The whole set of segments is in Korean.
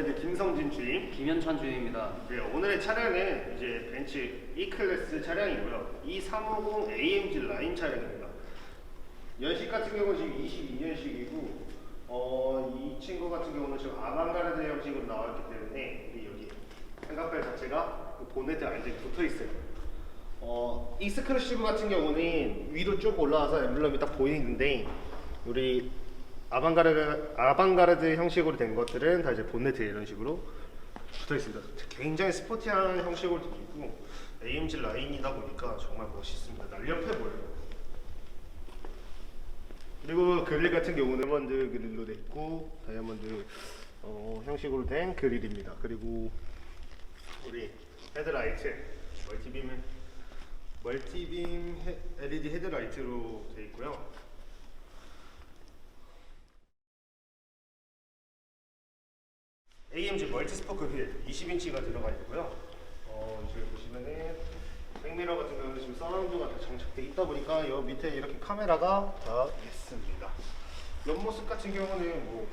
원헤드 김성진 주임. 김현찬 주임입니다. 네, 오늘의 차량은 이제 벤츠 E 클래스 차량이고요. E350 AMG 라인 차량입니다. 연식 같은 경우는 지금 22년식이고, 어, 이 친구 같은 경우는 지금 아방가르드 형식으로 나왔기 때문에 이 여기 한갑벨 자체가 그 보네트 안에 붙어 있어요. 어, 익스크루시브 같은 경우는 위로 쭉 올라와서 엠블럼이 딱 보이는데 우리 아방가르드 아방가르드 형식으로 된 것들은 다 이제 본네트에 이런 식으로 붙어 있습니다. 굉장히 스포티한 형식으로 되어 있고 AMG 라인이다 보니까 정말 멋있습니다. 날렵해 보여요. 그리고 그릴 같은 경우는 다이아몬드 그릴로 돼 있고 다이아몬드 어, 형식으로 된 그릴입니다. 그리고 우리 헤드라이트 멀티빔 멀티빔 헤- LED 헤드라이트로 되어 있고요. AMG 멀티 스포크 휠 20인치가 들어가 있고요. 어, 지금 보시면은 백미러 같은 경우는 지금 서라운드가 다 장착돼 있다 보니까 여 밑에 이렇게 카메라가 다 있습니다. 옆모습 같은 경우는 뭐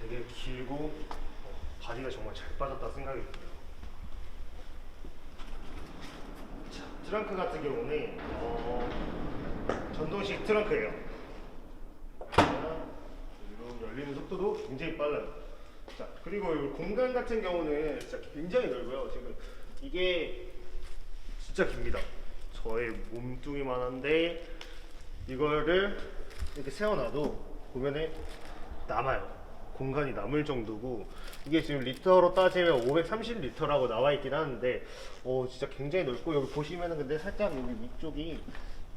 되게 길고 어, 바디가 정말 잘 빠졌다 생각이 들어요. 자, 트렁크 같은 경우는 어, 전동식 트렁크예요. 그리고 열리는 속도도 굉장히 빨라요. 자, 그리고 이 공간 같은 경우는 진짜 굉장히 넓어요. 지금 이게 진짜 깁니다. 저의 몸뚱이만한데 이거를 이렇게 세워놔도 보면은 남아요. 공간이 남을 정도고 이게 지금 리터로 따지면 530리터라고 나와 있긴 하는데 어 진짜 굉장히 넓고 여기 보시면은 근데 살짝 여기 위쪽이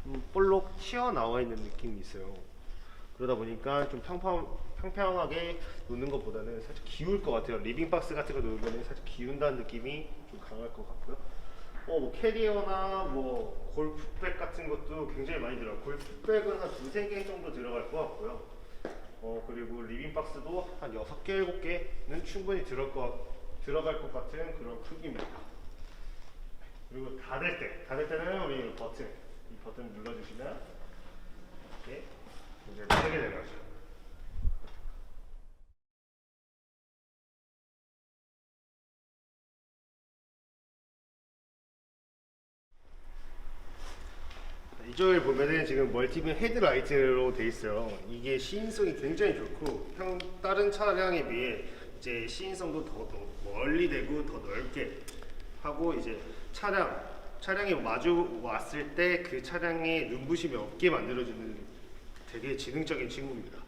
음, 볼록 튀어나와 있는 느낌이 있어요. 그러다 보니까 좀 평평, 평평하게 놓는 것보다는 살짝 기울 것 같아요. 리빙 박스 같은 거 놓으면 살짝 기운다는 느낌이 좀 강할 것 같고요. 어, 뭐 캐리어나 뭐 골프백 같은 것도 굉장히 많이 들어요. 골프백은 한 두세 개 정도 들어갈 것 같고요. 어, 그리고 리빙 박스도 한 여섯 개, 일곱 개는 충분히 들어 것, 들어갈 것 같은 그런 크기입니다. 그리고 닫을 때, 닫을 때는 우리 이 버튼, 이 버튼 눌러주시면 이렇게 이제 되는 거죠. 이쪽에 보면은 지금 멀티빔 헤드라이트로 돼 있어요. 이게 시인성이 굉장히 좋고 형 다른 차량에 비해 이제 시인성도 더, 더 멀리 되고 더 넓게 하고 이제 차량 차량이 마주 왔을 때 그 차량에 눈부심이 없게 만들어주는 되게 지능적인 친구입니다.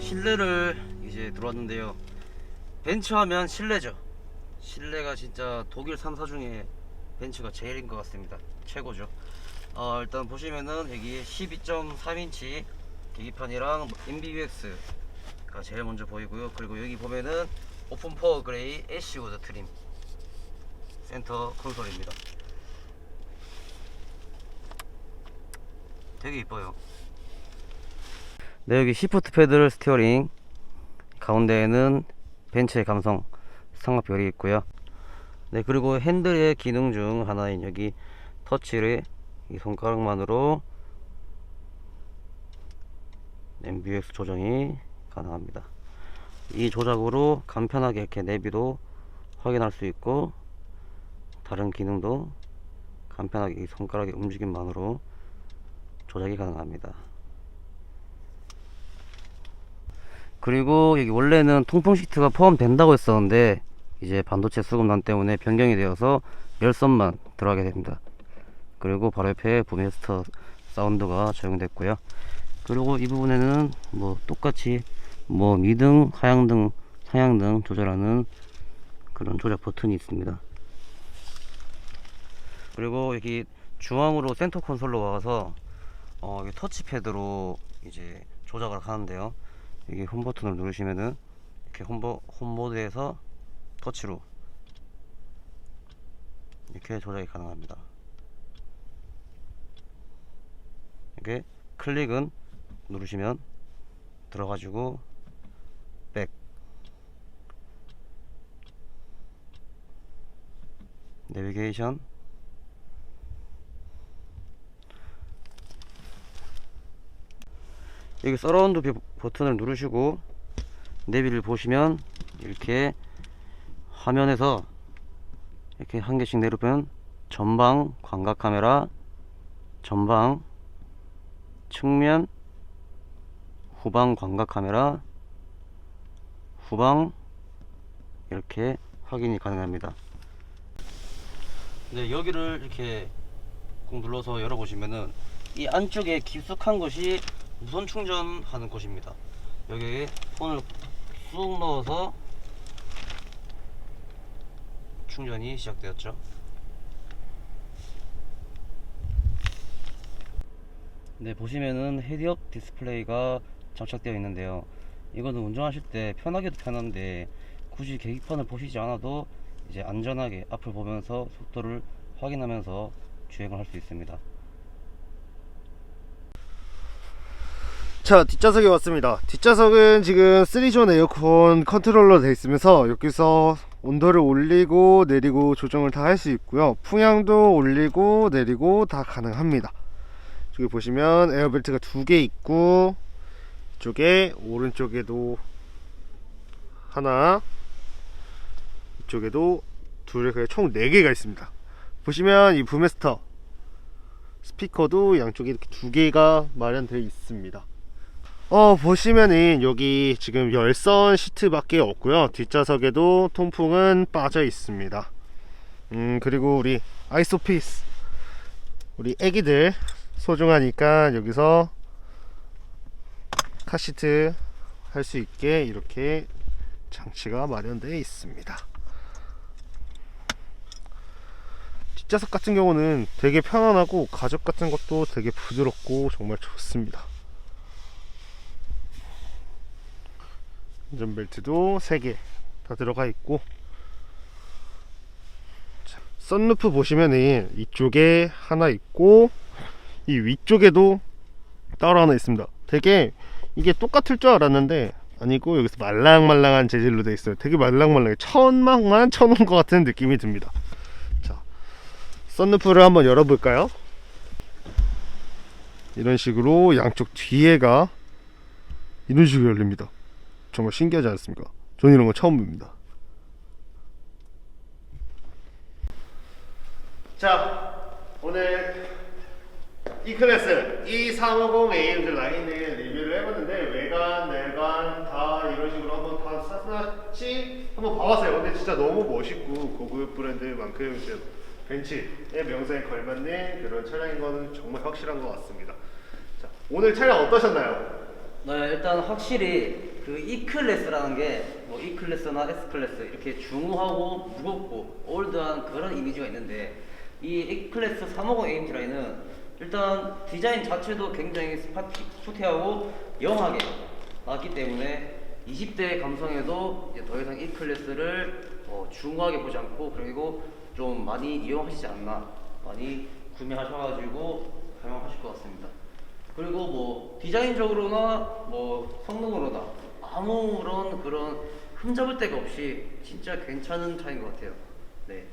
네, 실내를 이제 들어왔는데요. 벤츠하면 실내죠. 실내가 진짜 독일 3사 중에 벤츠가 제일인 것 같습니다. 최고죠. 어, 일단 보시면은 여기 12.3인치 계기판이랑 MBUX가 제일 먼저 보이고요. 그리고 여기 보면은 오픈 퍼 그레이 애쉬 우드 트림 센터 콘솔입니다. 되게 이뻐요. 네 여기 시프트 패들 스티어링. 가운데에는 벤츠의 감성 삼각별이 있고요. 네 그리고 핸들의 기능 중 하나인 여기 터치를 이 손가락만으로 MBUX 조정이 가능합니다. 이 조작으로 간편하게 이렇게 내비도 확인할 수 있고 다른 기능도 간편하게 이 손가락의 움직임만으로 조작이 가능합니다 그리고 여기 원래는 통풍 시트가 포함된다고 했었는데 이제 반도체 수급난 때문에 변경이 되어서 열선만 들어가게 됩니다. 그리고 바로 옆에 부메스터 사운드가 적용됐고요. 그리고 이 부분에는 뭐 똑같이 뭐 미등, 하향등, 상향등 조절하는 그런 조작 버튼이 있습니다. 그리고 여기 중앙으로 센터 콘솔로 와서 어, 터치패드로 이제 조작을 하는데요. 여기 홈 버튼을 누르시면은 이렇게 홈버, 홈 모드에서 터치로 이렇게 조작이 가능합니다. 이렇게 클릭은 누르시면 들어가지고 백 내비게이션 여기 서라운드 뷰 버튼을 누르시고 내비를 보시면 이렇게 화면에서 이렇게 한 개씩 내려보면 전방 광각 카메라 전방 측면 후방 광각 카메라 후방 이렇게 확인이 가능합니다. 네 여기를 이렇게 꾹 눌러서 열어보시면은 이 안쪽에 깊숙한 것이 무선 충전하는 곳입니다. 여기에 폰을 쑥 넣어서 충전이 시작되었죠. 네 보시면은 헤드업 디스플레이가 장착되어 있는데요. 이거는 운전하실 때 편하게도 편한데 굳이 계기판을 보시지 않아도 이제 안전하게 앞을 보면서 속도를 확인하면서 주행을 할 수 있습니다 자 뒷좌석에 왔습니다. 뒷좌석은 지금 3존 에어컨 컨트롤러 되어 있으면서 여기서 온도를 올리고 내리고 조정을 다 할 수 있고요. 풍향도 올리고 내리고 다 가능합니다. 저기 보시면 에어벨트가 두 개 있고 이쪽에 오른쪽에도 하나 이쪽에도 둘, 총 4개가 있습니다. 보시면 이 부메스터 스피커도 양쪽에 이렇게 두 개가 마련되어 있습니다 어 보시면은 여기 지금 열선 시트밖에 없고요. 뒷좌석에도 통풍은 빠져 있습니다. 음 그리고 우리 아이소피스 우리 애기들 소중하니까 여기서 카시트 할 수 있게 이렇게 장치가 마련되어 있습니다. 뒷좌석 같은 경우는 되게 편안하고 가죽 같은 것도 되게 부드럽고 정말 좋습니다 안전벨트도 3개 다 들어가 있고. 자, 썬루프 보시면은 이쪽에 하나 있고 이 위쪽에도 따로 하나 있습니다. 되게 이게 똑같을 줄 알았는데 아니고 여기서 말랑말랑한 재질로 되어 있어요. 되게 말랑말랑해. 천막만 쳐놓은 것 같은 느낌이 듭니다. 자 썬루프를 한번 열어볼까요? 이런 식으로 양쪽 뒤에가 이런 식으로 열립니다 정말 신기하지 않습니까? 저는 이런 거 처음 봅니다. 자, 오늘 E 클래스 E350 AMG 라인을 리뷰를 해봤는데 외관, 내관 다 이런 식으로 한번 다 샅샅이 한번 봐봤어요. 근데 진짜 너무 멋있고 고급 브랜드만큼 진짜 벤츠의 명성에 걸맞는 그런 차량인 거는 정말 확실한 것 같습니다. 자, 오늘 차량 어떠셨나요? 네, 일단 확실히 그 E클래스라는 게뭐 E클래스나 S클래스 이렇게 중후하고 무겁고 올드한 그런 이미지가 있는데 이 E클래스 350 AMT 라인은 일단 디자인 자체도 굉장히 스파티, 스포티하고 영하게 나왔기 때문에 20대 감성에도 더 이상 E클래스를 어, 중후하게 보지 않고 그리고 좀 많이 이용하시지 않나 많이 구매하셔가지고 사용하실 것 같습니다. 그리고 뭐 디자인적으로나 뭐 성능으로나 아무런 그런 흠잡을 데가 없이 진짜 괜찮은 차인 것 같아요. 네.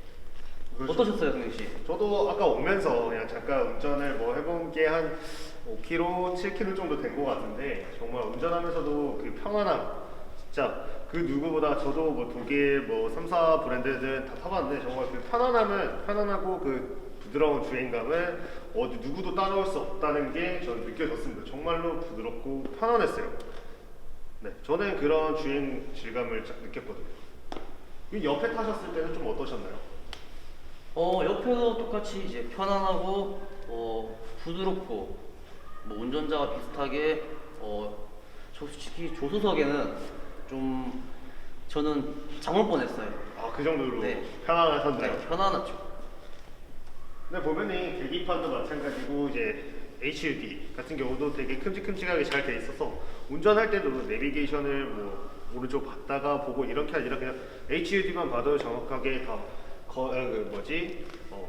그렇죠. 어떠셨어요, 동현 씨? 저도 아까 오면서 그냥 잠깐 운전을 뭐 해본 게 한 5km, 7km 정도 된 것 같은데 정말 운전하면서도 그 평안함 진짜 그 누구보다 저도 뭐 독일 뭐 3, 4 브랜드들 다 타봤는데 정말 그 편안함은 편안하고 그 부드러운 주행감은 어디 누구도 따라올 수 없다는 게 저는 느껴졌습니다. 정말로 부드럽고 편안했어요. 네, 저는 그런 주행 질감을 쫙 느꼈거든요. 이 옆에 타셨을 때는 좀 어떠셨나요? 어, 옆에도 똑같이 이제 편안하고 어, 부드럽고 뭐 운전자와 비슷하게 어 솔직히 조수석에는 좀 저는 잠올 뻔했어요. 아 그 정도로 네. 편안하셨나요? 네, 편안하죠. 근데 보면은 계기판도 마찬가지고 이제 HUD 같은 경우도 되게 큼직큼직하게 잘 돼 있어서 운전할 때도 내비게이션을 뭐 오른쪽 봤다가 보고 이렇게 아니라 그냥 HUD만 봐도 정확하게 다 거, 어, 그 뭐지 어,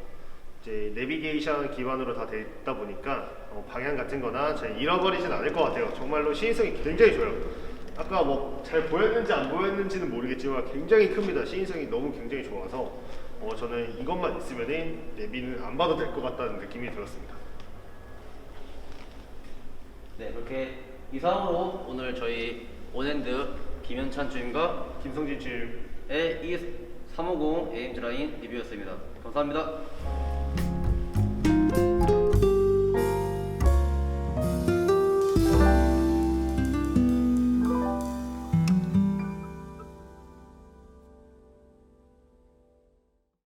이제 내비게이션 기반으로 다 돼 있다 보니까 어, 방향 같은 거나 잘 잃어버리진 않을 것 같아요. 정말로 시인성이 굉장히 좋아요. 아까 뭐 잘 보였는지 안 보였는지는 모르겠지만 굉장히 큽니다. 시인성이 너무 굉장히 좋아서 어, 저는 이것만 있으면은 내비는 안 봐도 될 것 같다는 느낌이 들었습니다. 네, 그렇게 이상으로 오늘 저희 온핸드 김현찬 주임과 김성진 씨의 E350 AMG 라인 리뷰였습니다. 감사합니다.